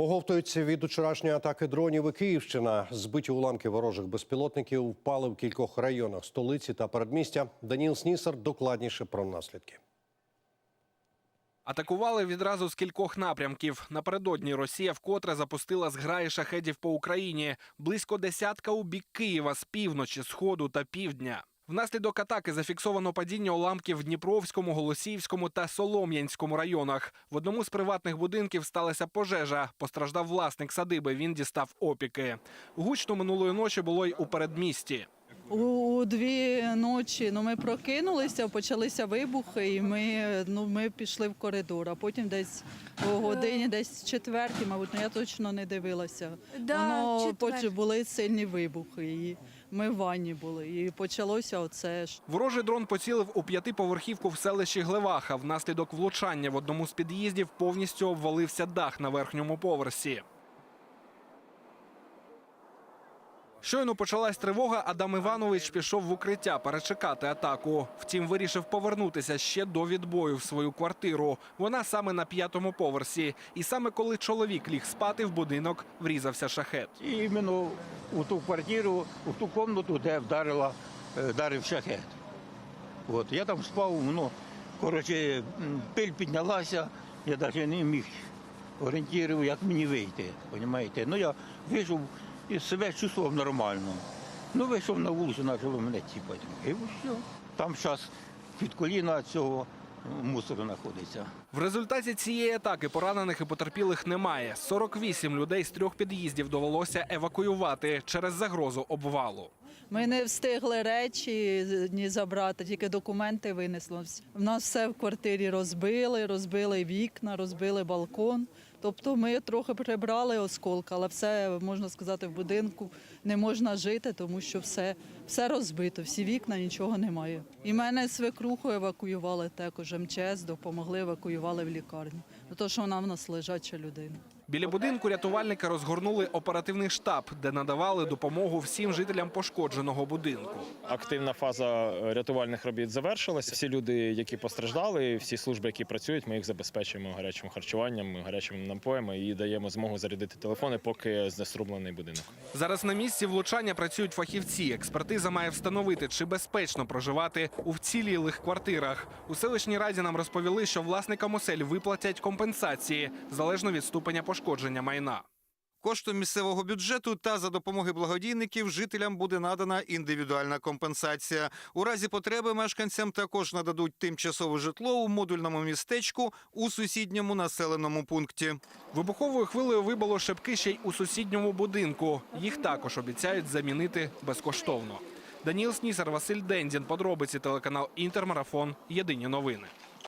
Оговтуються від вчорашньої атаки дронів і Київщина. Збиті уламки ворожих безпілотників впали в кількох районах столиці та передмістя. Даніл Снісар докладніше про наслідки. Атакували відразу з кількох напрямків. Напередодні Росія вкотре запустила зграї шахедів по Україні. Близько десятка у бік Києва з півночі, сходу та півдня. Внаслідок атаки зафіксовано падіння уламків в Дніпровському, Голосіївському та Солом'янському районах. В одному з приватних будинків сталася пожежа. Постраждав власник садиби. Він дістав опіки. Гучно минулої ночі було й у передмісті. У, у дві ночі ну, ми прокинулися, почалися вибухи, і ми, ну, ми пішли в коридор. А потім десь о годині, десь четвертій, мабуть, ну, я точно не дивилася. Да, Воно поч- були сильні вибухи. І ми в ванні були. І почалося оце ж. Ворожий дрон поцілив у п'ятиповерхівку в селищі Глеваха. Внаслідок влучання в одному з під'їздів повністю обвалився дах на верхньому поверсі. Щойно почалась тривога, Адам Іванович пішов в укриття перечекати атаку. Втім, вирішив повернутися ще до відбою в свою квартиру. Вона саме на п'ятому поверсі. І саме коли чоловік ліг спати, в будинок врізався шахет. Іменно у ту квартиру, у ту кімнату, де вдарила, е, вдарив шахет. От, я там спав, ну, коротше, пиль піднялася, я навіть не міг орієнтувати, як мені вийти. Розумієте? Ну я вийшов і себе чувствував нормально. Ну, вийшов на вулицю, почало мене тіпати. І все. Там зараз під коліна цього мусору знаходиться. В результаті цієї атаки поранених і потерпілих немає. 48 людей з трьох під'їздів довелося евакуювати через загрозу обвалу. Ми не встигли речі ні забрати, тільки документи винесли. У нас все в квартирі розбили, розбили вікна, розбили балкон. Тобто ми трохи прибрали осколки, але все, можна сказати, в будинку не можна жити, тому що все, все розбито, всі вікна, нічого немає. І мене свекруху евакуювали також, МЧС допомогли, евакуювали в лікарню. Тому що вона в нас лежача людина. Біля будинку рятувальники розгорнули оперативний штаб, де надавали допомогу всім жителям пошкодженого будинку. Активна фаза рятувальних робіт завершилася. Всі люди, які постраждали, всі служби, які працюють, ми їх забезпечуємо гарячим харчуванням, гарячими напоями і даємо змогу зарядити телефони, поки знеструмлений будинок. Зараз на місці влучання працюють фахівці. Експертиза має встановити, чи безпечно проживати у вцілілих квартирах. У селищній раді нам розповіли, що власникам осель виплатять компенсації залежно від ступеня пошкодження майна. Коштом місцевого бюджету та за допомоги благодійників жителям буде надана індивідуальна компенсація. У разі потреби мешканцям також нададуть тимчасове житло у модульному містечку у сусідньому населеному пункті. Вибуховою хвилею вибило шибки ще й у сусідньому будинку. Їх також обіцяють замінити безкоштовно. Даніл Снісар, Василь Дендін. Подробиці телеканал Інтермарафон. Єдині новини.